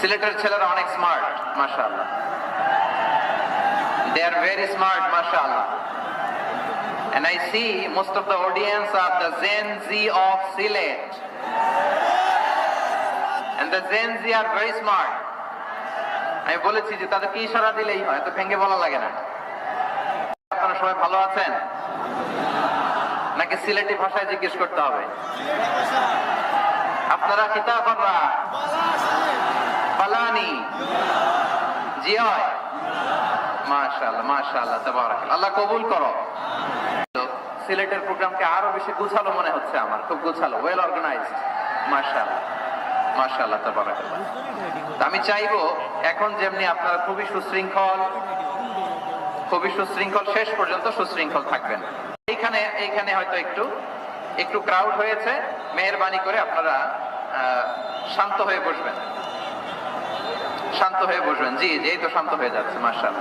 সিলেটের ছেলেরা অনেক স্মার্ট মাশাআল্লাহ। দে আর ভেরি স্মার্ট মাশাআল্লাহ। And I see most of the audience are the Gen Z of Silet. And the Gen Z are very smart. আমি বলেছি যে তাদেরকে ইশারা দিলেই হয়, তো ভেঙে বলা লাগে না। আপনারা সবাই ভালো আছেন? নাকি সিলেটি ভাষায় জিজ্ঞেস করতে হবে? আপনারা কিতাবরা পালানি জি হয়। মাশাআল্লাহ মাশাআল্লাহ, তাবারাকাল্লাহ। আল্লাহ কবুল করো। সিলেটের প্রোগ্রামকে আরও বেশি মনে হচ্ছে আমার, খুব ওয়েল অর্গানাইজড মাশাআল্লাহ মাশাআল্লাহ, তাবারাকাল্লাহ। তো আমি চাইব, এখন যেমনি আপনারা খুবই সুশৃঙ্খল খুবই সুশৃঙ্খল, শেষ পর্যন্ত সুশৃঙ্খল থাকবেন। এইখানে এইখানে হয়তো একটু একটু ক্রাউড হয়েছে, মেহরবানি করে আপনারা শান্ত হয়ে বসবেন। শান্ত হয়ে বসবেন। জি এই তো শান্ত হয়ে যাচ্ছে মার্শাল